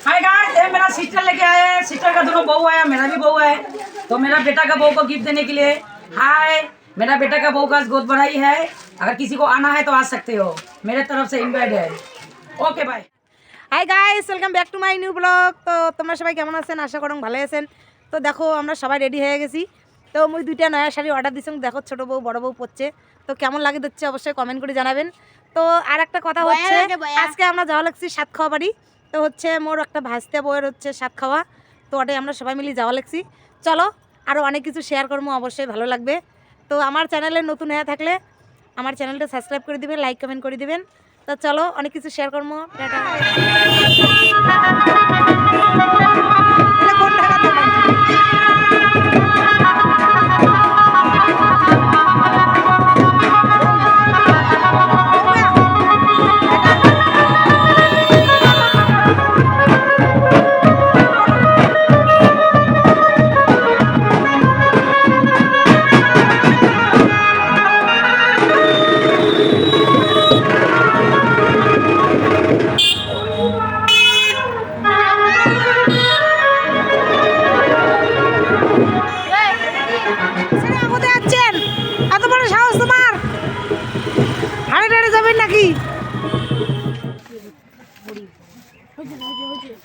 Hi guys ये मेरा sister लेके आए हैं सिस्टर का दोनों बहू है मेरा भी बहू है तो मेरा बेटा का बहू को गिफ्ट देने के लिए हाय मेरा बेटा का बहू का गोद बढ़ाई है अगर किसी को आना है तो आ सकते हो मेरे तरफ से इनवाइट है okay bye hi guys welcome back to my new blog তো তোমরা সবাই কেমন আছেন আশা করুন ভালো আছেন তো দেখো আমরা সবাই রেডি হয়ে গেছি তো মুই দুইটা নয়া শাড়ি অর্ডার দিচ্ছি দেখো ছোটো বউ বড় বউ পড়ছে তো কেমন লাগে দিচ্ছে অবশ্যই কমেন্ট করে জানাবেন তো আর একটা কথা হচ্ছে আজকে আমরা যাওয়া লাগছি সাত খাওয়া বাড়ি তো হচ্ছে মোর একটা ভাসতে বইয়ের হচ্ছে সাত খাওয়া। তো ওটাই আমরা সবাই মিলে যাওয়া লাগছি। চলো আরও অনেক কিছু শেয়ার করব, অবশ্যই ভালো লাগবে। তো আমার চ্যানেলে নতুন হয়ে থাকলে আমার চ্যানেলটা সাবস্ক্রাইব করে দিবেন লাইক কমেন্ট করে দিবেন। তো চলো, অনেক কিছু শেয়ার করব।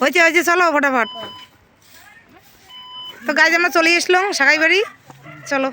হয়েছে হয়েছে চলো ফটাফট। তো গাইজ আমরা চলে এসলাম সাগাই বাড়ি চলো।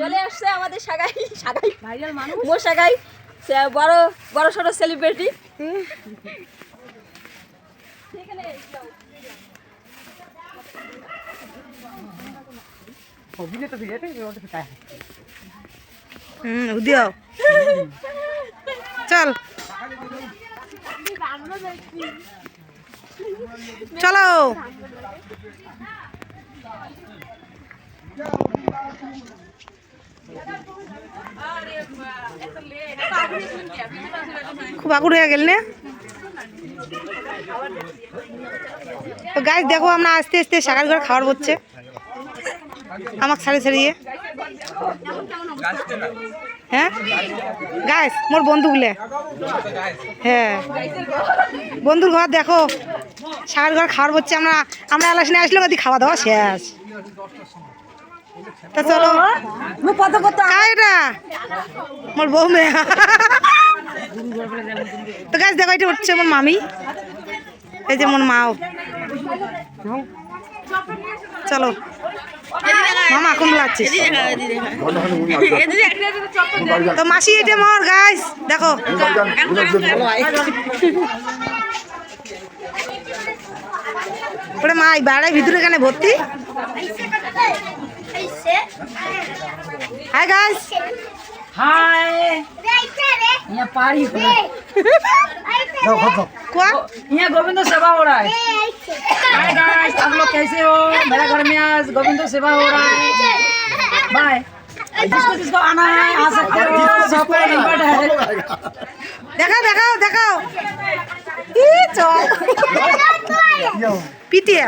চলে আসছে আমাদের সাগাই সাগাই। ভাইরাল মানুষ মোর সাগাই বড় বড় সড়ো সেলিব্রিটি হুম উদিও চল। চলো। খুব আগুর হয়ে গেল না। গাছ দেখো আমরা আস্তে আস্তে সকাল করে খাবার বলছে আমাকে ছাড়িয়ে ছাড়িয়ে। হ্যাঁ? গাছ মোর বন্ধুগুলো হ্যাঁ। বন্ধুর ঘর দেখো। সার ঘর খাওয়ার হচ্ছে। আমরা আমরা এলাসনে আসলাম ওদি খাওয়া দাওয়া শেষ। তা চলো। এটা মোর বউ মেয়ে। তো গাছ দেখো, এটা হচ্ছে আমার মামি। এই যে মোর মাও। চলো। মামা কোন লাগছিস তো মাসি এটা মর গাইস দেখো। ওরে মা এই বাড়ায় ভিতরে কেন ভর্তি? হাই গাইস हाय यहाँ पारी हो रहा है কোয়া यहाँ गोविंदो सेवा हो रहा है हाय गाइस आप लोग कैसे हो मेरा घर में आज गोविंदो सेवा हो रहा है बाय जिसको जिसको आना है आ सकते हो सबको इनवाइट है দেখাও দেখাও দেখাও ই চল পিটিয়া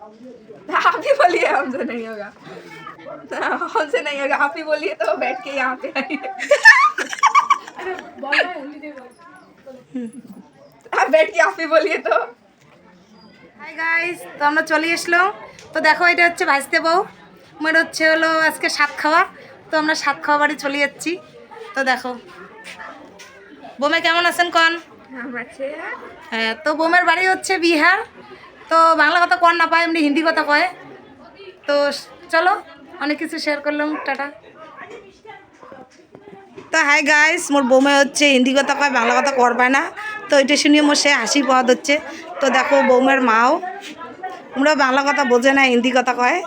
आप ही बोलिए हमसे नहीं होगा हमसे नहीं होगा आप ही बोलिए तो बैठ के यहाँ पे आइए आप बैठ के आप ही बोलिए तो হাই গাইস তো আমরা চলে এসলাম তো দেখো এটা হচ্ছে ভাজতে বউ মানে হচ্ছে হলো আজকে সাত খাওয়া তো আমরা সাত খাওয়া বাড়ি চলে যাচ্ছি তো দেখো বোমে কেমন আছেন কন हम अच्छे हैं হ্যাঁ তো বোমের বাড়ি হচ্ছে বিহার তো বাংলা কথা কন না পায় এমনি হিন্দি কথা কয়। তো চলো অনেক কিছু শেয়ার করলাম টাটা। তো হাই গাইস মোর বৌমে হচ্ছে হিন্দি কথা কয় বাংলা কথা কর পায় না। তো এটা শুনিয়ে মোর সে হাসি পাওয়া হচ্ছে তো দেখো বৌমের মাও আমরা বাংলা কথা বোঝে না হিন্দি কথা কয়।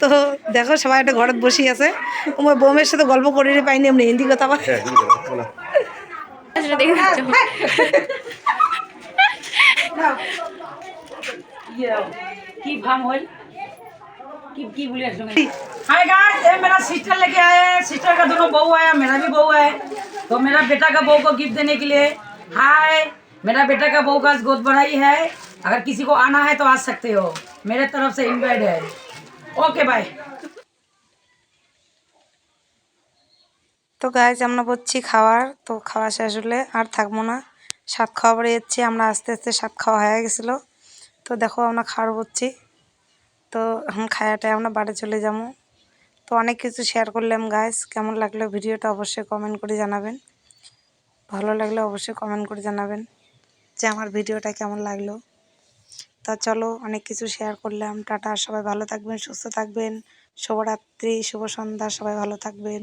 তো দেখো সবাই একটা ঘরত বসি আছে। আমার বৌমের সাথে গল্প করে পাইনি এমনি হিন্দি কথা কয় সেটা দেখে যাচ্ছ ये की फार्म ऑयल की की बोलिए सुनिए हाय गाइस ये मेरा सिस्टर लेके आए हैं सिस्टर का दोनों बहू आया मेरा भी बहू है तो मेरा बेटा का बहू को गिफ्ट देने के लिए हाय मेरा बेटा का बहू का आज गोद बढ़ाई है अगर किसी को आना है तो आ सकते हो मेरे तरफ से इनवाइट है ओके बाय তো গাইজ আমরা বলছি খাওয়ার তো খাওয়া শেষ হলে আর থাকবো না সাত খাওয়া পরে যাচ্ছি আমরা আস্তে আস্তে সাত খাওয়া হয়ে গেছিলো তো দেখো আমরা খাওয়ার বলছি। তো এখন খায়াটায় আমরা বাড়ি চলে যাব। তো অনেক কিছু শেয়ার করলাম গাইজ কেমন লাগল ভিডিওটা অবশ্যই কমেন্ট করে জানাবেন। ভালো লাগলে অবশ্যই কমেন্ট করে জানাবেন যে আমার ভিডিওটা কেমন লাগল। তা চলো অনেক কিছু শেয়ার করলাম। টাটা, সবাই ভালো থাকবেন, সুস্থ থাকবেন। শুভরাত্রি, শুভ সন্ধ্যা, সবাই ভালো থাকবেন।